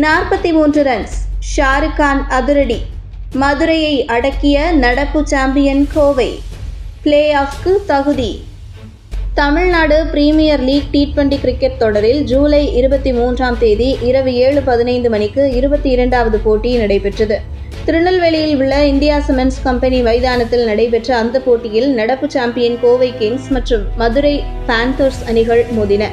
நாற்பத்தி மூன்று ரன்ஸ். ஷாருக் கான் அதிரடி. மதுரையை அடக்கிய நடப்பு சாம்பியன் கோவை. பிளே ஆஃப்க்கு தகுதி. Tamil Nadu premier league T twenty cricket தொடரில் ஜூலை இருபத்தி மூன்றாம் தேதி இரவு ஏழு பதினைந்து மணிக்கு இருபத்தி இரண்டாவது போட்டி நடைபெற்றது. திருநெல்வேலியில் உள்ள இந்தியா சிமெண்ட்ஸ் கம்பெனி மைதானத்தில் நடைபெற்ற அந்த போட்டியில் நடப்பு சாம்பியன் கோவை கிங்ஸ் மற்றும் மதுரை பேந்தர்ஸ் அணிகள் மோதின.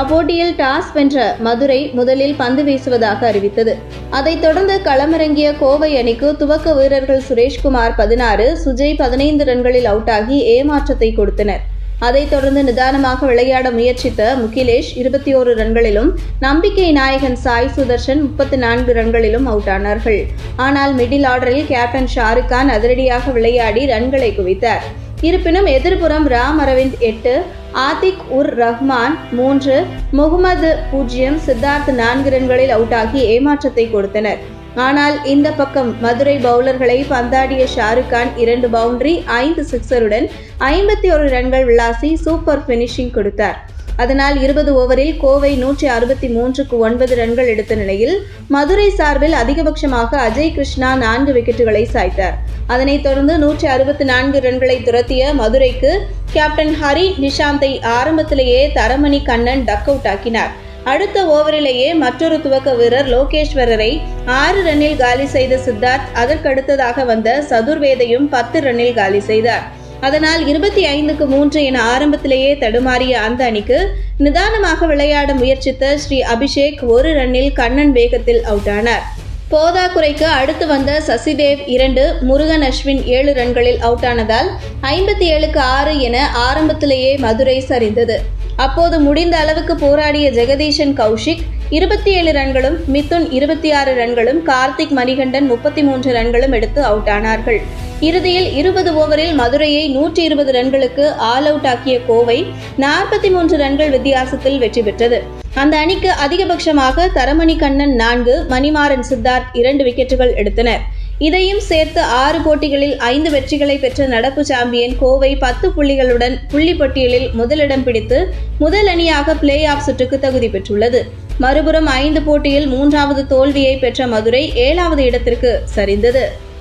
அப்போட்டியில் டாஸ் வென்ற மதுரை முதலில் பந்து வீசுவதாக அறிவித்தது. அதைத் தொடர்ந்து களமிறங்கிய கோவை அணிக்கு துவக்க வீரர்கள் சுரேஷ்குமார் பதினாறு சுஜய் பதினைந்து ரன்களில் அவுட்டாகி ஏமாற்றத்தை கொடுத்தனர். அதைத் தொடர்ந்து நிதானமாக விளையாட முயற்சித்த முகிலேஷ் இருபத்தி ஓரு ரன்களிலும் நம்பிக்கை நாயகன் சாய் சுதர்ஷன் முப்பத்தி நான்கு ரன்களிலும் அவுட் ஆனார்கள் ஆனால் மிடில் ஆர்டரில் கேப்டன் ஷாருக் கான் அதிரடியாக விளையாடி ரன்களை குவித்தார். இருப்பினும் எதிர்புறம் ராம் அரவிந்த் எட்டு ஆதிக் உர் ரஹ்மான் மூன்று முகமது பூஜ்ஜியம் சித்தார்த் நான்கு ரன்களில் அவுட்டாகி ஏமாற்றத்தை கொடுத்தனர். ஆனால் இந்த பக்கம் மதுரை பவுலர்களை பந்தாடிய ஷாருக் கான் இரண்டு பவுண்டரி ஐந்து சிக்ஸருடன் ஐம்பத்தி ஒரு ரன்கள் விளாசி சூப்பர் பினிஷிங் கொடுத்தார். அதனால் இருபது ஓவரில் கோவை நூற்றி அறுபத்தி மூன்றுக்கு ஒன்பது ரன்கள் எடுத்த நிலையில் மதுரை சார்பில் அதிகபட்சமாக அஜய் கிருஷ்ணா நான்கு விக்கெட்டுகளை சாய்த்தார். அதனைத் தொடர்ந்து நூற்றி அறுபத்தி நான்கு ரன்களை துரத்திய மதுரைக்கு கேப்டன் ஹரி நிஷாந்தை ஆரம்பத்திலேயே தரமணி கண்ணன் டக் அவுட் ஆக்கினார். அடுத்த ஓவரிலேயே மற்றொரு துவக்க வீரர் லோகேஸ்வரரை ஆறு ரன்னில் காலி செய்த சித்தார்த் அதற்கடுத்ததாக வந்த சதுர்வேதையும் பத்து ரன்னில் காலி செய்தார். அதனால் இருபத்தி ஐந்துக்கு மூன்று என ஆரம்பத்திலேயே தடுமாறிய அந்த அணிக்கு நிதானமாக விளையாட முயற்சித்த ஸ்ரீ அபிஷேக் ஒரு ரன்னில் கண்ணன் வேகத்தில் அவுட் ஆனார் போதாக்குறைக்கு அடுத்து வந்த சசிதேவ் இரண்டு முருகன் அஸ்வின் ஏழு ரன்களில் அவுட் ஆனதால் ஐம்பத்தி ஏழுக்கு ஆறு என ஆரம்பத்திலேயே மதுரை சரிந்தது. அப்போது முடிந்த அளவுக்கு போராடிய ஜெகதீஷன் கௌஷிக் இருபத்தி ஏழு ரன்களும் மிதுன் இருபத்தி ஆறு ரன்களும் கார்த்திக் மணிகண்டன் முப்பத்தி மூன்று ரன்களும் எடுத்து அவுட் ஆனார்கள். இறுதியில் இருபது ஓவரில் மதுரையை நூற்றி இருபது ரன்களுக்கு ஆல் அவுட் ஆக்கிய கோவை நாற்பத்தி மூன்று ரன்கள் வித்தியாசத்தில் வெற்றி பெற்றது. அந்த அணிக்கு அதிகபட்சமாக தரமணி கண்ணன் நான்கு மணிமாறன் சித்தார்த் இரண்டு விக்கெட்டுகள் எடுத்தனர் இதையும் சேர்த்து ஆறு போட்டிகளில் ஐந்து வெற்றிகளை பெற்ற நடப்பு சாம்பியன் கோவை பத்து புள்ளிகளுடன் புள்ளி பட்டியலில் முதலிடம் பிடித்து முதல் அணியாக பிளே ஆஃப் சுற்றுக்கு தகுதி பெற்றுள்ளது. மறுபுறம் ஐந்து போட்டியில் மூன்றாவது தோல்வியை பெற்ற மதுரை ஏழாவது இடத்திற்கு சரிந்தது.